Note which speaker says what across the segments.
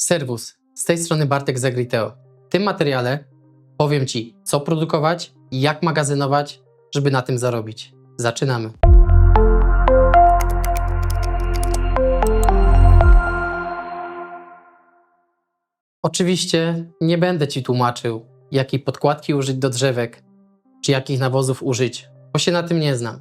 Speaker 1: Serwus, z tej strony Bartek z Agriteo. W tym materiale powiem Ci, co produkować i jak magazynować, żeby na tym zarobić. Zaczynamy. Oczywiście nie będę Ci tłumaczył, jakiej podkładki użyć do drzewek, czy jakich nawozów użyć, bo się na tym nie znam.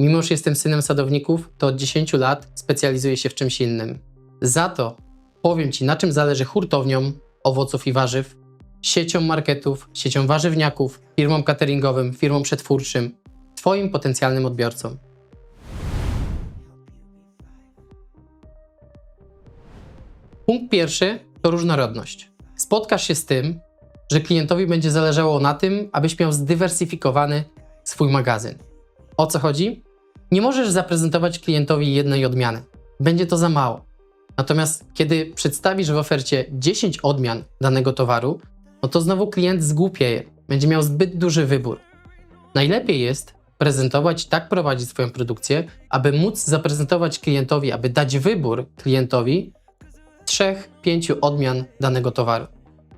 Speaker 1: Mimo, że jestem synem sadowników, to od 10 lat specjalizuję się w czymś innym. Za to powiem Ci, na czym zależy hurtowniom owoców i warzyw, siecią marketów, siecią warzywniaków, firmom cateringowym, firmom przetwórczym, Twoim potencjalnym odbiorcom. Punkt pierwszy to różnorodność. Spotkasz się z tym, że klientowi będzie zależało na tym, abyś miał zdywersyfikowany swój magazyn. O co chodzi? Nie możesz zaprezentować klientowi jednej odmiany. Będzie to za mało. Natomiast kiedy przedstawisz w ofercie 10 odmian danego towaru, no to znowu klient zgłupieje. Będzie miał zbyt duży wybór. Najlepiej jest prezentować, tak prowadzić swoją produkcję, aby móc zaprezentować klientowi, aby dać wybór klientowi trzech, pięciu odmian danego towaru.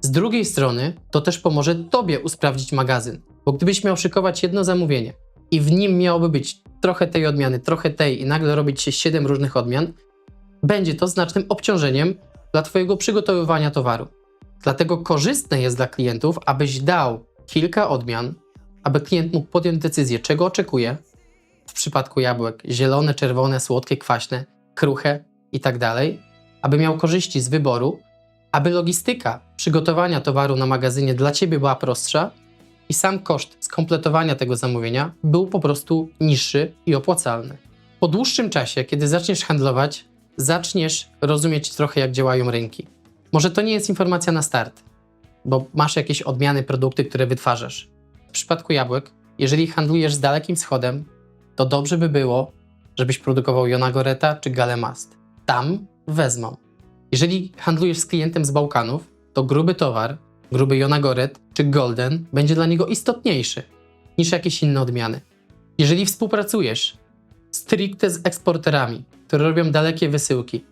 Speaker 1: Z drugiej strony, to też pomoże Tobie usprawdzić magazyn, bo gdybyś miał szykować jedno zamówienie i w nim miałoby być trochę tej odmiany, trochę tej i nagle robić się 7 różnych odmian, będzie to znacznym obciążeniem dla Twojego przygotowywania towaru. Dlatego korzystne jest dla klientów, abyś dał kilka odmian, aby klient mógł podjąć decyzję, czego oczekuje. W przypadku jabłek zielone, czerwone, słodkie, kwaśne, kruche i tak aby miał korzyści z wyboru, aby logistyka przygotowania towaru na magazynie dla Ciebie była prostsza i sam koszt skompletowania tego zamówienia był po prostu niższy i opłacalny. Po dłuższym czasie, kiedy zaczniesz handlować, zaczniesz rozumieć trochę, jak działają rynki. Może to nie jest informacja na start, bo masz jakieś odmiany produkty, które wytwarzasz. W przypadku jabłek, jeżeli handlujesz z Dalekim Wschodem, to dobrze by było, żebyś produkował Jonagoreta czy Galemast. Tam wezmą. Jeżeli handlujesz z klientem z Bałkanów, to gruby towar, gruby Jonagoret czy Golden będzie dla niego istotniejszy niż jakieś inne odmiany. Jeżeli współpracujesz stricte z eksporterami, które robią dalekie wysyłki,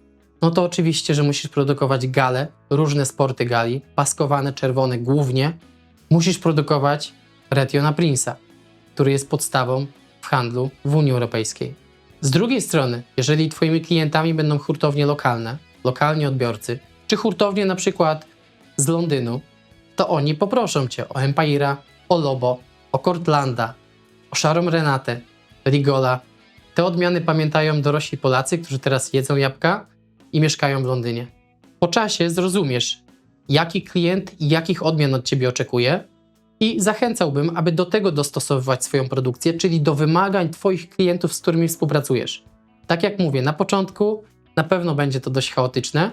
Speaker 1: no to oczywiście, że musisz produkować gale, różne sporty gali, paskowane, czerwone głównie. Musisz produkować Retiona Prince'a, który jest podstawą w handlu w Unii Europejskiej. Z drugiej strony, jeżeli Twoimi klientami będą hurtownie lokalne, lokalni odbiorcy, czy hurtownie na przykład z Londynu, to oni poproszą Cię o Empire'a, o Lobo, o Cortlanda, o Szarą Renatę, Rigola. Te odmiany pamiętają dorośli Polacy, którzy teraz jedzą jabłka i mieszkają w Londynie. Po czasie zrozumiesz, jaki klient i jakich odmian od Ciebie oczekuje i zachęcałbym, aby do tego dostosowywać swoją produkcję, czyli do wymagań Twoich klientów, z którymi współpracujesz. Tak jak mówię, na początku na pewno będzie to dość chaotyczne,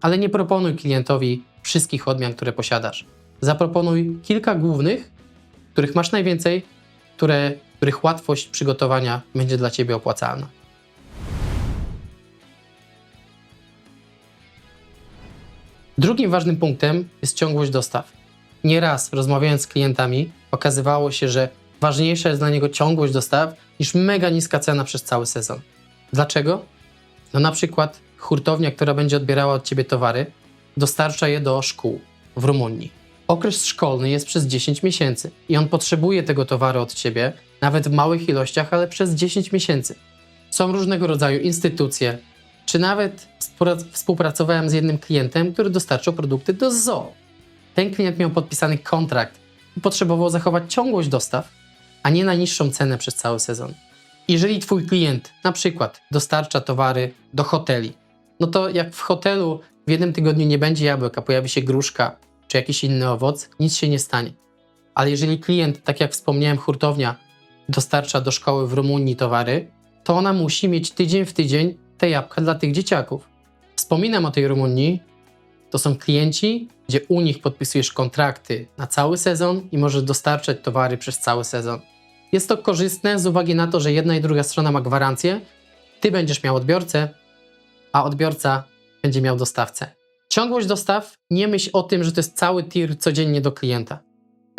Speaker 1: ale nie proponuj klientowi wszystkich odmian, które posiadasz. Zaproponuj kilka głównych, których masz najwięcej, które, których łatwość przygotowania będzie dla Ciebie opłacalna. Drugim ważnym punktem jest ciągłość dostaw. Nieraz rozmawiając z klientami, okazywało się, że ważniejsza jest dla niego ciągłość dostaw niż mega niska cena przez cały sezon. Dlaczego? No na przykład hurtownia, która będzie odbierała od Ciebie towary, dostarcza je do szkół w Rumunii. Okres szkolny jest przez 10 miesięcy i on potrzebuje tego towaru od Ciebie, nawet w małych ilościach, ale przez 10 miesięcy. Są różnego rodzaju instytucje, czy nawet współprac- współpracowałem z jednym klientem, który dostarczał produkty do zoo. Ten klient miał podpisany kontrakt i potrzebował zachować ciągłość dostaw, a nie najniższą cenę przez cały sezon. Jeżeli Twój klient na przykład dostarcza towary do hoteli, no to jak w hotelu w jednym tygodniu nie będzie jabłek, a pojawi się gruszka czy jakiś inny owoc, nic się nie stanie. Ale jeżeli klient, tak jak wspomniałem, hurtownia dostarcza do szkoły w Rumunii towary, to ona musi mieć tydzień w tydzień te jabłka dla tych dzieciaków. Wspominam o tej Rumunii, to są klienci, gdzie u nich podpisujesz kontrakty na cały sezon i możesz dostarczać towary przez cały sezon. Jest to korzystne z uwagi na to, że jedna i druga strona ma gwarancję, ty będziesz miał odbiorcę, a odbiorca będzie miał dostawcę. Ciągłość dostaw, nie myśl o tym, że to jest cały tir codziennie do klienta.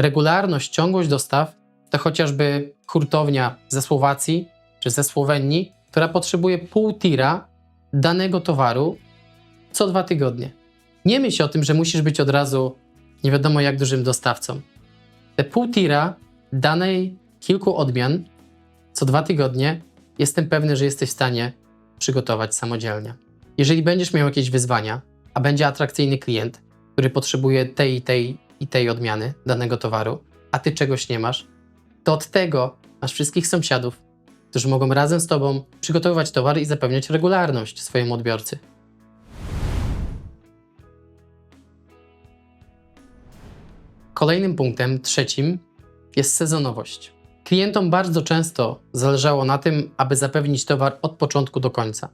Speaker 1: Regularność, ciągłość dostaw to chociażby hurtownia ze Słowacji czy ze Słowenii, która potrzebuje pół tira danego towaru co dwa tygodnie. Nie myśl o tym, że musisz być od razu nie wiadomo jak dużym dostawcą. Te pół tira danej kilku odmian co dwa tygodnie jestem pewny, że jesteś w stanie przygotować samodzielnie. Jeżeli będziesz miał jakieś wyzwania, a będzie atrakcyjny klient, który potrzebuje tej, tej i tej odmiany danego towaru, a ty czegoś nie masz, to od tego masz wszystkich sąsiadów, którzy mogą razem z tobą przygotowywać towary i zapewniać regularność swojemu odbiorcy. Kolejnym punktem, trzecim, jest sezonowość. Klientom bardzo często zależało na tym, aby zapewnić towar od początku do końca.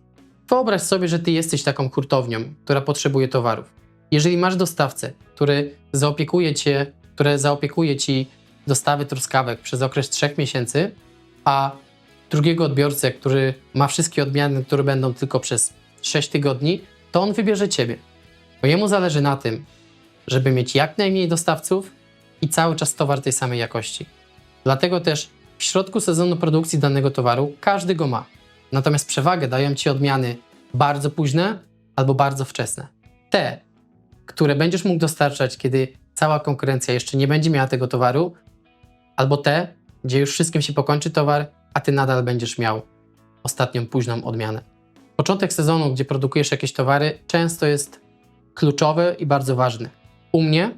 Speaker 1: Wyobraź sobie, że ty jesteś taką hurtownią, która potrzebuje towarów. Jeżeli masz dostawcę, który zaopiekuje cię, które zaopiekuje ci dostawy truskawek przez okres 3 miesięcy, a drugiego odbiorcę, który ma wszystkie odmiany, które będą tylko przez 6 tygodni, to on wybierze ciebie. Bo jemu zależy na tym, żeby mieć jak najmniej dostawców i cały czas towar tej samej jakości. Dlatego też w środku sezonu produkcji danego towaru każdy go ma. Natomiast przewagę dają ci odmiany bardzo późne albo bardzo wczesne. Te, które będziesz mógł dostarczać, kiedy cała konkurencja jeszcze nie będzie miała tego towaru, albo te, gdzie już wszystkim się pokończy towar, a ty nadal będziesz miał ostatnią późną odmianę. Początek sezonu, gdzie produkujesz jakieś towary, często jest kluczowy i bardzo ważny. U mnie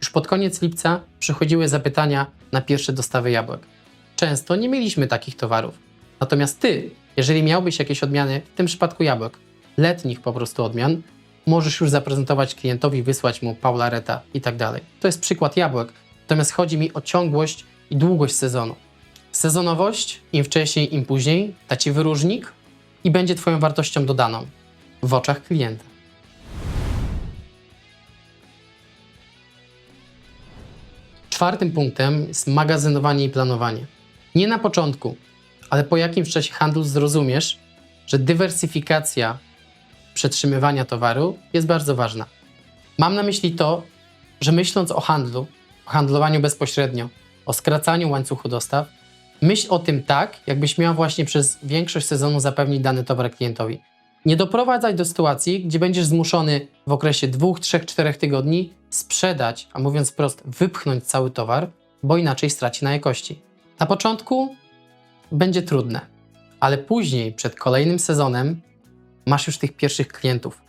Speaker 1: już pod koniec lipca przychodziły zapytania na pierwsze dostawy jabłek. Często nie mieliśmy takich towarów. Natomiast ty, jeżeli miałbyś jakieś odmiany, w tym przypadku jabłek, letnich po prostu odmian, możesz już zaprezentować klientowi, wysłać mu paulareta i tak dalej. To jest przykład jabłek. Natomiast chodzi mi o ciągłość i długość sezonu. Sezonowość, im wcześniej, im później, da ci wyróżnik i będzie Twoją wartością dodaną w oczach klienta. Czwartym punktem jest magazynowanie i planowanie. Nie na początku, ale po jakimś czasie handlu zrozumiesz, że dywersyfikacja przetrzymywania towaru jest bardzo ważna. Mam na myśli to, że myśląc o handlu, o handlowaniu bezpośrednio, o skracaniu łańcuchu dostaw, myśl o tym tak, jakbyś miał właśnie przez większość sezonu zapewnić dany towar klientowi. Nie doprowadzaj do sytuacji, gdzie będziesz zmuszony w okresie 2, 3, 4 tygodni sprzedać, a mówiąc wprost, wypchnąć cały towar, bo inaczej straci na jakości. Na początku będzie trudne, ale później, przed kolejnym sezonem, masz już tych pierwszych klientów.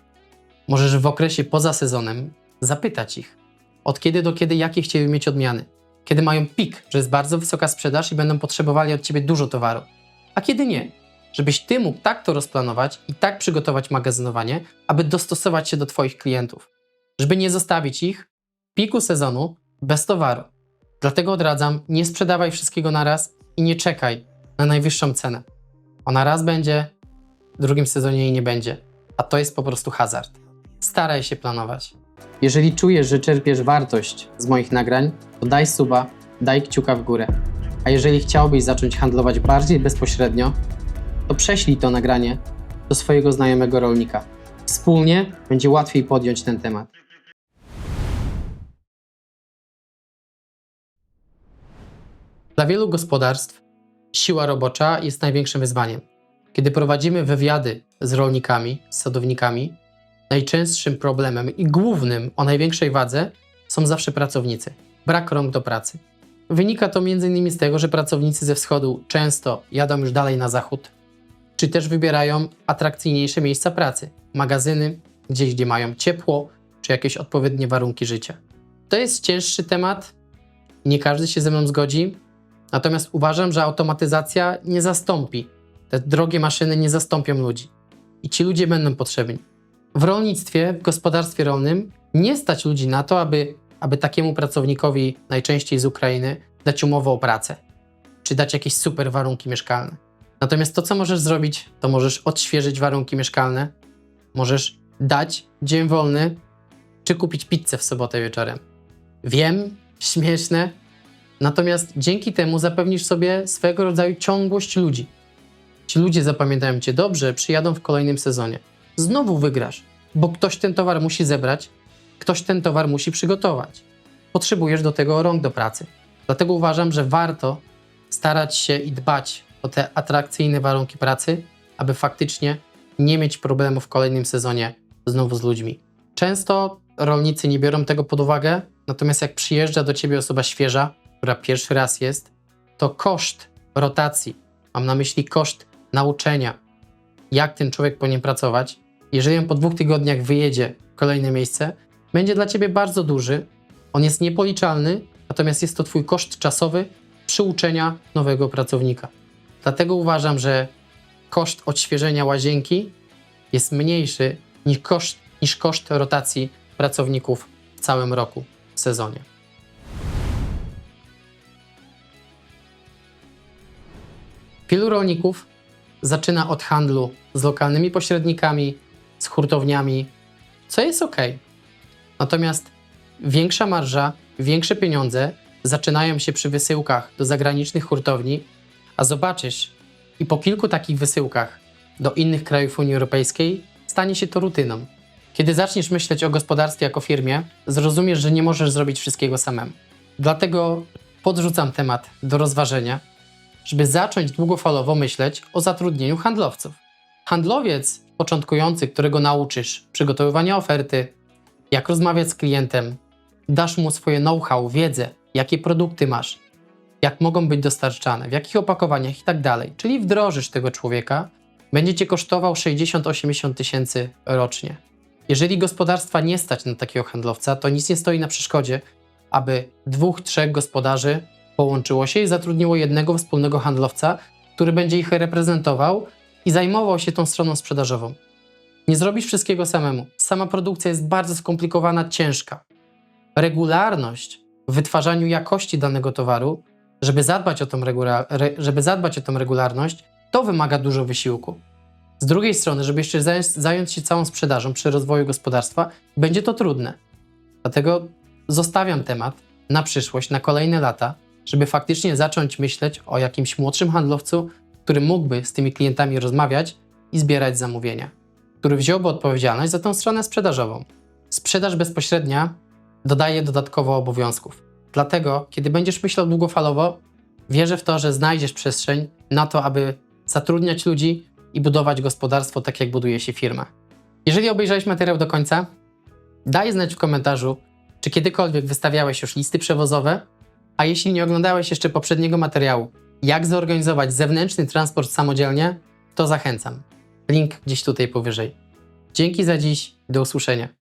Speaker 1: Możesz w okresie poza sezonem zapytać ich, od kiedy do kiedy, jakie chcieliby mieć odmiany. Kiedy mają pik, że jest bardzo wysoka sprzedaż i będą potrzebowali od ciebie dużo towaru, a kiedy nie. Żebyś ty mógł tak to rozplanować i tak przygotować magazynowanie, aby dostosować się do Twoich klientów, żeby nie zostawić ich w piku sezonu bez towaru. Dlatego odradzam, nie sprzedawaj wszystkiego na raz i nie czekaj na najwyższą cenę. Ona raz będzie, w drugim sezonie jej nie będzie, a to jest po prostu hazard. Staraj się planować. Jeżeli czujesz, że czerpiesz wartość z moich nagrań, to daj suba, daj kciuka w górę. A jeżeli chciałbyś zacząć handlować bardziej bezpośrednio, to prześlij to nagranie do swojego znajomego rolnika. Wspólnie będzie łatwiej podjąć ten temat. Dla wielu gospodarstw siła robocza jest największym wyzwaniem. Kiedy prowadzimy wywiady z rolnikami, z sadownikami, najczęstszym problemem i głównym o największej wadze są zawsze pracownicy. Brak rąk do pracy. Wynika to m.in. z tego, że pracownicy ze wschodu często jadą już dalej na zachód, czy też wybierają atrakcyjniejsze miejsca pracy, magazyny, gdzieś gdzie mają ciepło, czy jakieś odpowiednie warunki życia. To jest cięższy temat, nie każdy się ze mną zgodzi, natomiast uważam, że automatyzacja nie zastąpi, te drogie maszyny nie zastąpią ludzi i ci ludzie będą potrzebni. W rolnictwie, w gospodarstwie rolnym nie stać ludzi na to, aby, aby takiemu pracownikowi, najczęściej z Ukrainy, dać umowę o pracę, czy dać jakieś super warunki mieszkalne. Natomiast to, co możesz zrobić, to możesz odświeżyć warunki mieszkalne, możesz dać dzień wolny, czy kupić pizzę w sobotę wieczorem. Wiem, śmieszne, natomiast dzięki temu zapewnisz sobie swego rodzaju ciągłość ludzi. Ci ludzie zapamiętają cię dobrze, przyjadą w kolejnym sezonie. Znowu wygrasz, bo ktoś ten towar musi zebrać, ktoś ten towar musi przygotować. Potrzebujesz do tego rąk do pracy. Dlatego uważam, że warto starać się i dbać o te atrakcyjne warunki pracy, aby faktycznie nie mieć problemu w kolejnym sezonie znowu z ludźmi. Często rolnicy nie biorą tego pod uwagę, natomiast jak przyjeżdża do ciebie osoba świeża, która pierwszy raz jest, to koszt rotacji, mam na myśli koszt nauczenia, jak ten człowiek powinien pracować, jeżeli on po dwóch tygodniach wyjedzie kolejne miejsce, będzie dla ciebie bardzo duży. On jest niepoliczalny, natomiast jest to twój koszt czasowy przyuczenia nowego pracownika. Dlatego uważam, że koszt odświeżenia łazienki jest mniejszy niż koszt, niż koszt rotacji pracowników w całym roku, w sezonie. Wielu rolników zaczyna od handlu z lokalnymi pośrednikami, z hurtowniami, co jest ok. Natomiast większa marża, większe pieniądze zaczynają się przy wysyłkach do zagranicznych hurtowni, a zobaczysz, i po kilku takich wysyłkach do innych krajów Unii Europejskiej stanie się to rutyną. Kiedy zaczniesz myśleć o gospodarstwie jako firmie, zrozumiesz, że nie możesz zrobić wszystkiego samemu. Dlatego podrzucam temat do rozważenia, żeby zacząć długofalowo myśleć o zatrudnieniu handlowców. Handlowiec początkujący, którego nauczysz przygotowywania oferty, jak rozmawiać z klientem, dasz mu swoje know-how, wiedzę, jakie produkty masz, jak mogą być dostarczane, w jakich opakowaniach i tak dalej. Czyli wdrożysz tego człowieka, będzie cię kosztował 60-80 tysięcy rocznie. Jeżeli gospodarstwa nie stać na takiego handlowca, to nic nie stoi na przeszkodzie, aby dwóch, trzech gospodarzy połączyło się i zatrudniło jednego wspólnego handlowca, który będzie ich reprezentował i zajmował się tą stroną sprzedażową. Nie zrobisz wszystkiego samemu. Sama produkcja jest bardzo skomplikowana, ciężka. Regularność w wytwarzaniu jakości danego towaru, żeby zadbać o tą, żeby zadbać o tą regularność, to wymaga dużo wysiłku. Z drugiej strony, żeby jeszcze zająć, zająć się całą sprzedażą przy rozwoju gospodarstwa, będzie to trudne. Dlatego zostawiam temat na przyszłość, na kolejne lata, żeby faktycznie zacząć myśleć o jakimś młodszym handlowcu, który mógłby z tymi klientami rozmawiać i zbierać zamówienia, który wziąłby odpowiedzialność za tą stronę sprzedażową. Sprzedaż bezpośrednia dodaje dodatkowo obowiązków. Dlatego, kiedy będziesz myślał długofalowo, wierzę w to, że znajdziesz przestrzeń na to, aby zatrudniać ludzi i budować gospodarstwo tak, jak buduje się firmę. Jeżeli obejrzałeś materiał do końca, daj znać w komentarzu, czy kiedykolwiek wystawiałeś już listy przewozowe, a jeśli nie oglądałeś jeszcze poprzedniego materiału, jak zorganizować zewnętrzny transport samodzielnie, to zachęcam. Link gdzieś tutaj powyżej. Dzięki za dziś, do usłyszenia.